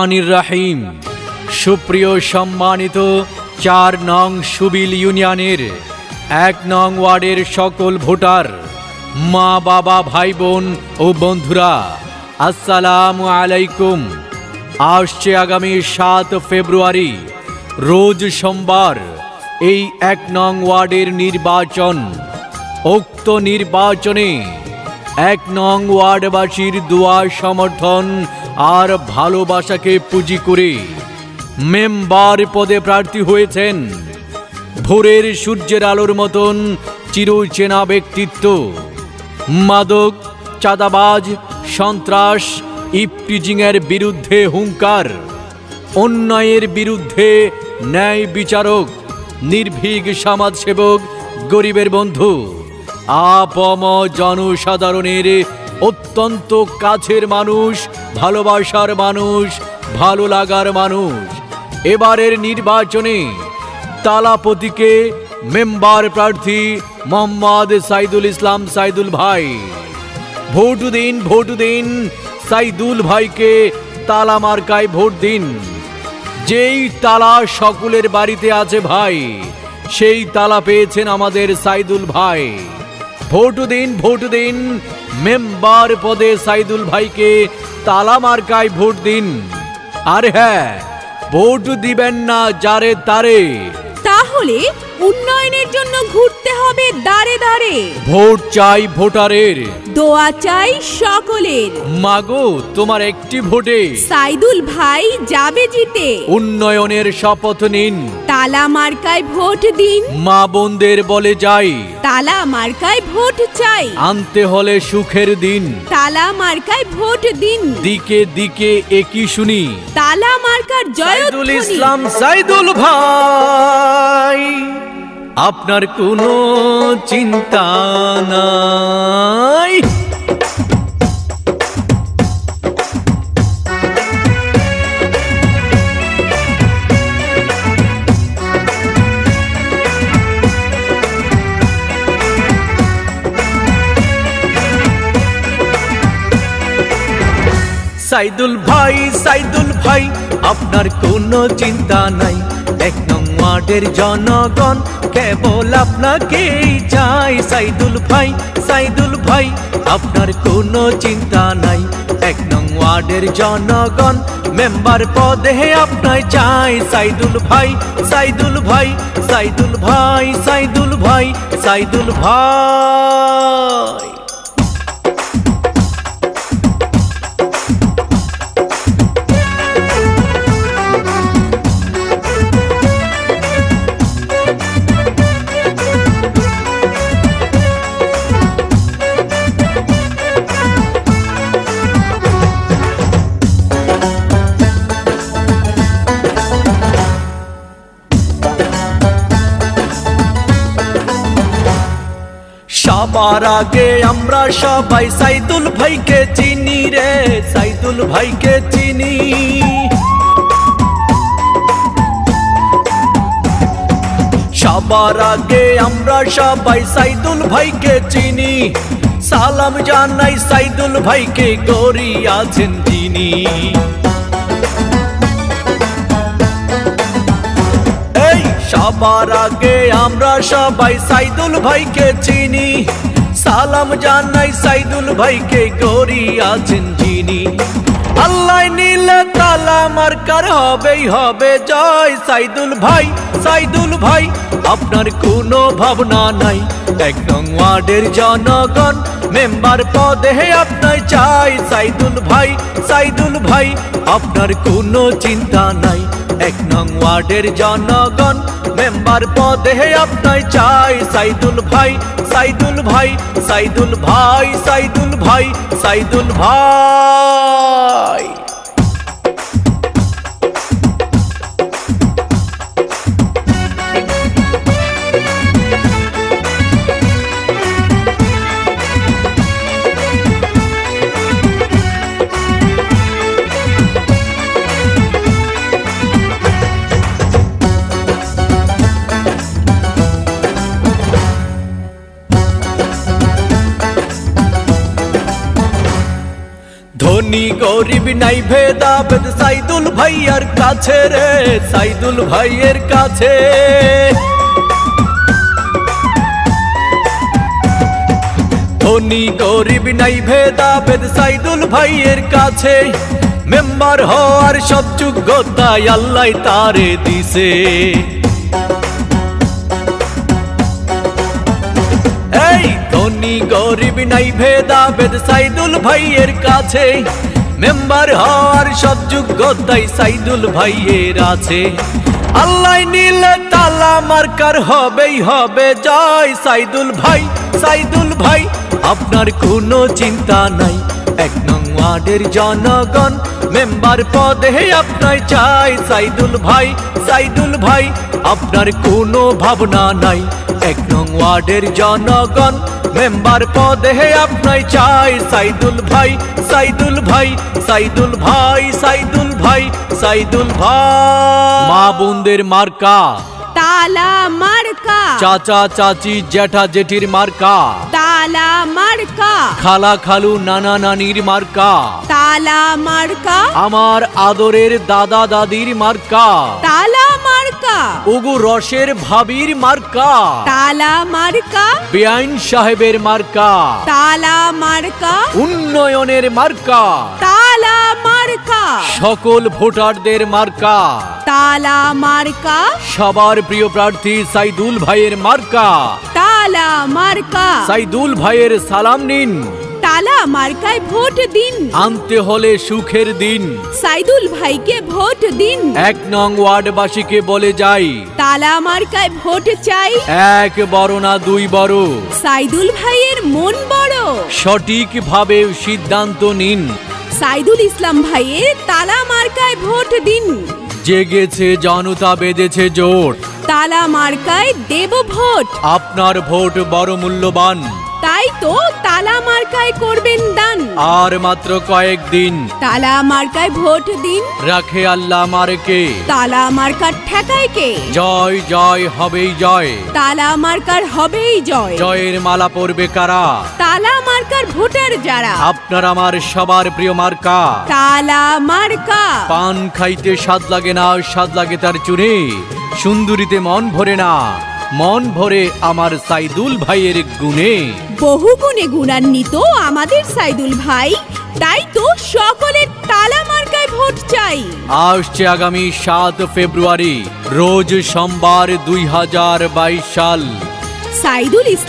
আনির রাহিম। সুপ্রিয় সম্মানিত চার নং সুবিল ইউনিয়নের, এক নং ওয়ার্ডের সকল ভোটার, মা, বাবা ভাই বোন ও বন্ধুরা, আসসালামু আলাইকুম। আসছে আগামী সাত ফেব্রুয়ারি, রোজ সোমবার এই এক নং ওয়ার্ডের নির্বাচন। উক্ত নির্বাচনে এক নং ওয়ার্ডবাসীর দোয়া সমর্থন আর ভালোবাসাকে পুঁজি করে মেম্বার পদে প্রার্থী হয়েছেন। ভোরের সূর্যের আলোর মতন চিরচেনা ব্যক্তিত্ব। মাদক, চাঁদাবাজ, সন্ত্রাস, ইপটিজিংয়ের বিরুদ্ধে হুঙ্কার, অন্যায়ের বিরুদ্ধে ন্যায় বিচারক, নির্ভীক সমাজসেবক, গরিবের বন্ধু। আপম জনসাধারণের অত্যন্ত কাছের মানুষ, ভালোবাসার মানুষ ভালো লাগার মানুষ। এবারের নির্বাচনে তালাপতিকে মেম্বার প্রার্থী মোহাম্মদ সাইদুল ইসলাম সাইদুল ভাই। ভোট দিন ভোট দিন, সাইদুল ভাইকে তালা মার্কায় ভোট দিন। যেই তালা সকলের বাড়িতে আছে ভাই, সেই তালা পেয়েছেন আমাদের সাইদুল ভাই। ভোট দিন ভোট দিন মেম্বার পদে সাইদুল ভাইকে তালা মার্কায় ভোট দিন। আর হ্যাঁ ভোট দিবেন না যারে তারে। তাহলে উন্নয়নের জন্য ঘুরতে হবে দাঁড়ে দাঁড়ে। ভোট চাই ভোটারের। দোয়া চাই সকলের। মাগো তোমার একটি ভোটে। সাইদুল ভাই যাবে জিতে। উন্নয়নের শপথ নিন। তালা মার্কায় ভোট দিন। মা বোনদের বলে যাই। তালা মার্কায় ভোট চাই। আনতে হলে সুখের দিন। তালা মার্কায় ভোট দিন। দিকে দিকে একই শুনি। তালা মার্কার সাইদুল জয় ইসলাম সাইদুল ভাই। আপনার কোনো চিন্তা নাই। সাইদুল ভাই সাইদুল ভাই আপনার কোনো চিন্তা নাই। এক ওয়ার্ডের জনগণ কেবল আপনাকেই চাই। সাইদুল ভাই সাইদুল ভাই, আপনার কোনো চিন্তা নাই। এক নং ওয়ার্ডের জনগণ মেম্বার পদে আপনায় চাই। সাইদুল ভাই সাইদুল ভাই সাইদুল ভাই সাইদুল ভাই সাইদুল ভাই। আগে আমরা সবাই সাইদুল ভাইকে চিনি রে, সাইদুল ভাইকে চিনি। সবার আগে আমরা সবাই সাইদুল ভাইকে চিনি। সালাম জানাই সাইদুল ভাইকে গড়ি আছেন তিনি সবার আগে আমরা সবাই সাইদুল ভাইকে চিনি। সালাম জানাই সাইদুল ভাইকে গরি আছেন যিনি। আল্লাহ নীলে তালা মার্কার হবেই হবে জয় সাইদুল ভাই। সাইদুল ভাই, আপনার কোনো ভাবনা নাই। এক নং ওয়ার্ডের জনগণ মেম্বার পদে আপনার চাই সাইদুল ভাই সাইদুল ভাই, আপনার কোনো চিন্তা নাই। এক নং ওয়ার্ডের জনগণ মেম্বার পদে আপনার চাই সাইদুল ভাই সাইদুল ভাই সাইদুল ভাই সাইদুল ভাই সাইদুল ভাই। গরিব নাই ভেদাভেদ, সাইদুল ভাইয়ার কাছে রে, সাইদুল ভাইয়ের কাছে। ধনী গরিব নাই ভেদাভেদ, সাইদুল ভাইয়ের কাছে। মেম্বার হওয়ার সব যোগ্যতাই আল্লাহ তারে দিছে। এই ধনী গরিব নাই ভেদাভেদ, সাইদুল ভাইয়ের কাছে। মেম্বার হওয়ার সব যোগ্যতাই সাইদুল ভাইয়ের আছে। আল্লাহ নীলে তালা মার্কার হবেই হবে জয় সাইদুল ভাই সাইদুল ভাই। আপনার কোনো চিন্তা নাই, এক নং ওয়ার্ডের জনগণ মেম্বার পদে আপনার চাই, সাইদুল ভাই সাইদুল ভাই, আপনার কোনো ভাবনা নাই। এক নং ওয়ার্ডের জনগণ, মেম্বার পদে আপনার চাই, সাইদুল ভাই সাইদুল ভাই সাইদুল ভাই সাইদুল ভাই সাইদুল ভাই। মা বোনদের মার্কা। তালা মার্কা চাচা চাচি জ্যাঠা জেঠির মার্কা তালা মার্কা খালা খালু নানা নানির মার্কা তালা মার্কা আমার আদরের দাদা দাদির মার্কা তালা মার্কা উগু রসের ভাবির মার্কা তালা মার্কা বেআইন সাহেবের মার্কা তালা মার্কা উন্নয়নের মার্কা তালা মার্কা। সকল ভোটারদের মার্কা। তালা মার্কা। সবার প্রিয় প্রার্থী সাইদুল ভাইয়ের মার্কা। তালা মার্কা। সাইদুল ভাইয়ের সালাম নিন। তালা মার্কায় ভোট দিন। আনতে হলে সুখের দিন। সাইদুল ভাইকে ভোট দিন। এক নং ওয়ার্ডবাসীকে বলে যাই। তালা মার্কায় ভোট চাই। এক বড় না দুই বড়। সাইদুল ভাইয়ের মন বড়। সঠিকভাবে সিদ্ধান্ত নিন। সাইদুল ইসলাম ভাইয়ের তালা মার্কায় ভোট দিন। জেগেছে জনতা বেঁধেছে জোর তালা মার্কায় দেব ভোট। আপনার ভোট বড় মূল্যবান। তাই তো তালা মার্কায় করবেন দান। আর মাত্র কয়েকদিন তালা মার্কায় ভোট দিন। রাখে আল্লাহ মারকে। তালা মার্কার ঠেকায় কে? জয় জয় হবেই জয়। তালা মার্কার হবেই জয়। জয়ের মালা পরবে কারা? তালা মার্কার ভোটার যারা? আপনার আমার সবার প্রিয় মার্কা। তালা মার্কা। পান খাইতে স্বাদ লাগে না স্বাদ লাগে তার চুনে। সুন্দরীতে মন ভরে না। মন ভরে আমার সাইদুল ভাইয়ের গুণে। বহু গুণে গুণান্বিত আমাদের সাইদুল ভাই তাই তো সকলের তালা মার্কায় ভোট চাই। আসছে আগামী সাত ফেব্রুয়ারি রোজ সোমবার দুই হাজার বাইশ সাল। সাইদুল ইসলাম